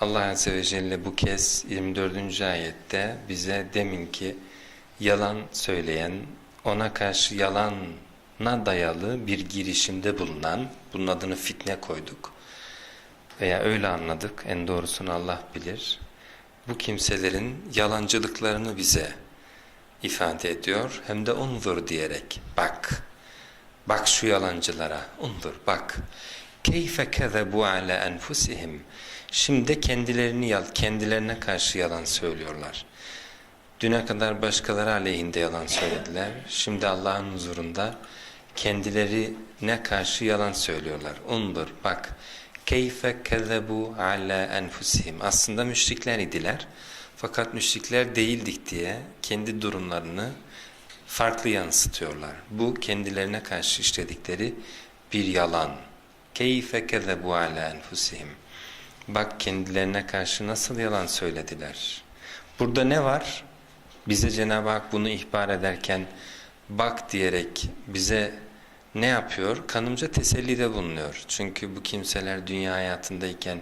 Allah Azze ve Celle bu kez 24. ayette bize deminki yalan söyleyen, ona karşı yalana dayalı bir girişimde bulunan, bunun adını fitne koyduk veya öyle anladık, en doğrusunu Allah bilir. Bu kimselerin yalancılıklarını bize ifade ediyor. Hem de unzur diyerek, bak, bak şu yalancılara, unzur, bak. Keyfe kezebu ala enfusihim. Şimdi kendilerini yal, kendilerine karşı yalan söylüyorlar. Düne kadar başkaları aleyhinde yalan söylediler. Şimdi Allah'ın huzurunda kendilerine karşı yalan söylüyorlar. Undur bak. Keyfe kezebu ala enfusihim. Aslında müşrikler idiler. Fakat müşrikler değildik diye kendi durumlarını farklı yansıtıyorlar. Bu kendilerine karşı işledikleri bir yalan. Keyfe kezebu ala enfusihim. Bak kendilerine karşı nasıl yalan söylediler. Burada ne var? Bize Cenab-ı Hak bunu ihbar ederken bak diyerek bize ne yapıyor? Kanımca tesellide bulunuyor. Çünkü bu kimseler dünya hayatındayken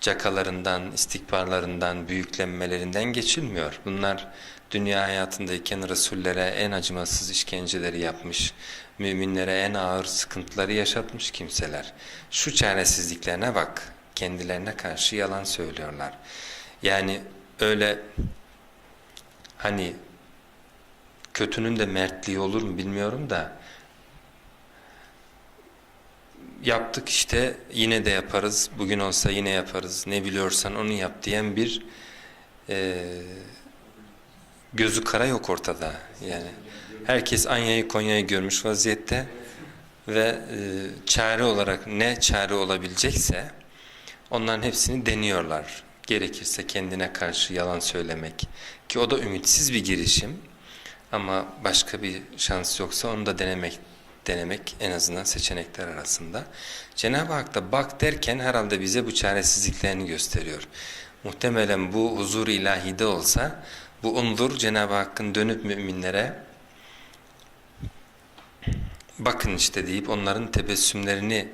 cakalarından, istikbarlarından, büyüklenmelerinden geçilmiyor. Bunlar dünya hayatındayken Resullere en acımasız işkenceleri yapmış, müminlere en ağır sıkıntıları yaşatmış kimseler. Şu çaresizliklerine bak, kendilerine karşı yalan söylüyorlar. Yani öyle hani kötünün de mertliği olur mu bilmiyorum da yaptık işte yine de yaparız, bugün olsa yine yaparız, ne biliyorsan onu yap diyen bir e, gözü kara yok ortada. Yani herkes Anya'yı Konya'yı görmüş vaziyette ve e, çare olarak ne çare olabilecekse onların hepsini deniyorlar. Gerekirse kendine karşı yalan söylemek ki o da ümitsiz bir girişim ama başka bir şans yoksa onu da denemek denemek en azından seçenekler arasında. Cenab-ı Hak da bak derken herhalde bize bu çaresizliklerini gösteriyor. Muhtemelen bu huzur ilahide olsa bu undur Cenab-ı Hakk'ın dönüp müminlere bakın işte deyip onların tebessümlerini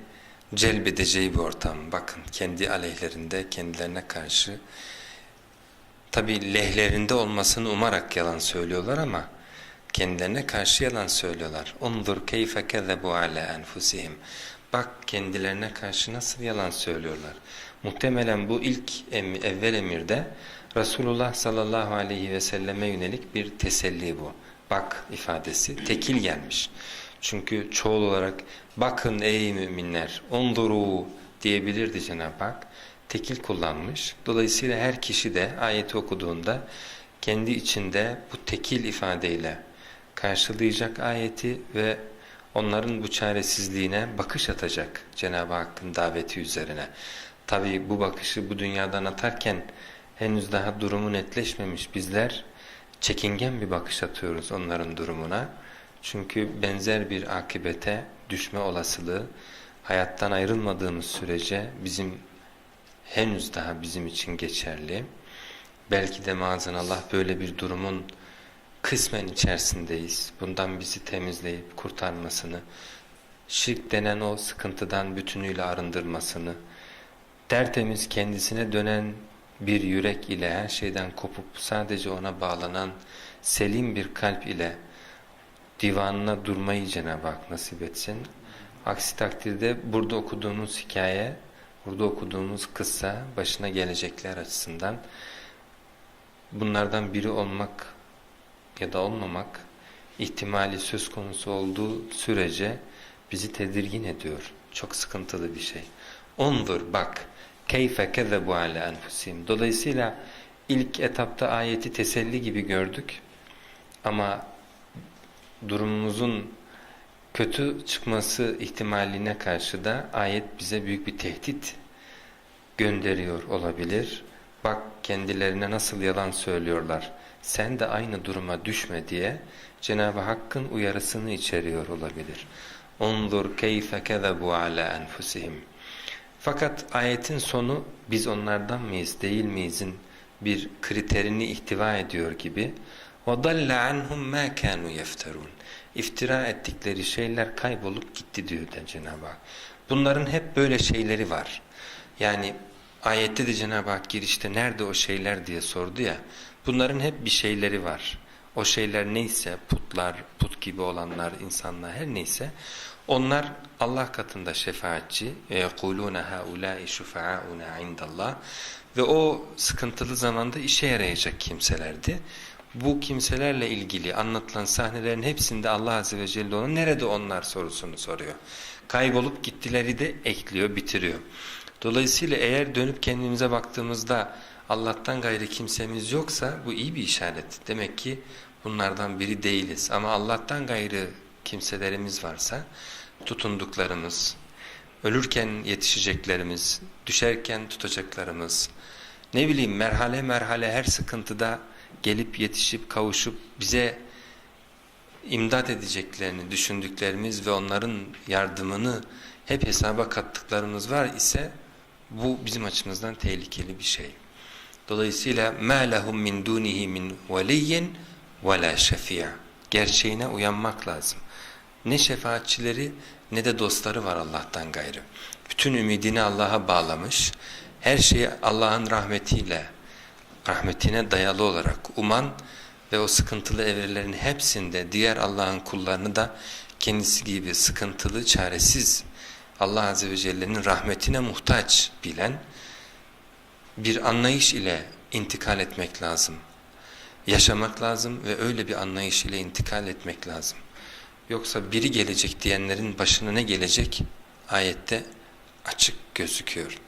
celbedeceği bir ortam. Bakın kendi aleyhlerinde kendilerine karşı tabi lehlerinde olmasını umarak yalan söylüyorlar ama kendilerine karşı yalan söylüyorlar. Unzur keyfe kezebu ala enfusihim. Bak kendilerine karşı nasıl yalan söylüyorlar. Muhtemelen bu ilk em, evvel emirde Resulullah sallallahu aleyhi ve selleme yönelik bir teselli bu. Bak ifadesi tekil gelmiş. Çünkü çoğul olarak bakın ey müminler unzuru diyebilirdi Cenab-ı Hak. Tekil kullanmış. Dolayısıyla her kişi de ayeti okuduğunda kendi içinde bu tekil ifadeyle karşılayacak ayeti ve onların bu çaresizliğine bakış atacak Cenab-ı Hakk'ın daveti üzerine. Tabi bu bakışı bu dünyadan atarken henüz daha durumu netleşmemiş bizler çekingen bir bakış atıyoruz onların durumuna. Çünkü benzer bir akibete düşme olasılığı hayattan ayrılmadığımız sürece bizim henüz daha bizim için geçerli. Belki de maazallah böyle bir durumun kısmen içerisindeyiz. Bundan bizi temizleyip kurtarmasını, şirk denen o sıkıntıdan bütünüyle arındırmasını, tertemiz kendisine dönen bir yürek ile her şeyden kopup sadece ona bağlanan selim bir kalp ile divanına durmayı Cenab-ı Hak nasip etsin. Aksi takdirde burada okuduğumuz hikaye, burada okuduğumuz kıssa başına gelecekler açısından bunlardan biri olmak ya da olmamak ihtimali söz konusu olduğu sürece bizi tedirgin ediyor. Çok sıkıntılı bir şey. Ondur bak keyfe kezebu ala enfusihim. Dolayısıyla ilk etapta ayeti teselli gibi gördük. Ama durumumuzun kötü çıkması ihtimaline karşı da ayet bize büyük bir tehdit gönderiyor olabilir. Bak kendilerine nasıl yalan söylüyorlar. Sen de aynı duruma düşme diye Cenab-ı Hakk'ın uyarısını içeriyor olabilir. Ondur keyfe kezebu ala enfusihim. Fakat ayetin sonu biz onlardan mıyız değil miyizin bir kriterini ihtiva ediyor gibi وَضَلَّ عَنْهُمْ مَا كَانُوا يَفْتَرُونَ İftira ettikleri şeyler kaybolup gitti diyor da Cenab-ı Hak. Bunların hep böyle şeyleri var. Yani ayette de Cenab-ı Hak girişte nerede o şeyler diye sordu ya. Bunların hep bir şeyleri var. O şeyler neyse putlar, put gibi olanlar, insanlar her neyse onlar Allah katında şefaatçi ve yekulune haulâi şufa'auna indallah ve o sıkıntılı zamanda işe yarayacak kimselerdi. Bu kimselerle ilgili anlatılan sahnelerin hepsinde Allah Azze ve Celle ona nerede onlar sorusunu soruyor. Kaybolup gittileri de ekliyor, bitiriyor. Dolayısıyla eğer dönüp kendimize baktığımızda Allah'tan gayrı kimsemiz yoksa bu iyi bir işaret. Demek ki bunlardan biri değiliz. Ama Allah'tan gayrı kimselerimiz varsa tutunduklarımız, ölürken yetişeceklerimiz, düşerken tutacaklarımız, ne bileyim merhale merhale her sıkıntıda gelip yetişip kavuşup bize imdat edeceklerini düşündüklerimiz ve onların yardımını hep hesaba kattıklarımız var ise bu bizim açımızdan tehlikeli bir şey. Dolayısıyla مَا لَهُمْ مِنْ دُونِهِ مِنْ وَلِيٍّ وَلَا شَفِيعٍ Gerçeğine uyanmak lazım. Ne şefaatçileri ne de dostları var Allah'tan gayrı. Bütün ümidini Allah'a bağlamış, her şeyi Allah'ın rahmetiyle, rahmetine dayalı olarak uman ve o sıkıntılı evrelerin hepsinde diğer Allah'ın kullarını da kendisi gibi sıkıntılı, çaresiz, Allah Azze ve Celle'nin rahmetine muhtaç bilen bir anlayış ile intikal etmek lazım. Yaşamak lazım ve öyle bir anlayış ile intikal etmek lazım. Yoksa biri gelecek diyenlerin başına ne gelecek? Ayette açık gözüküyor.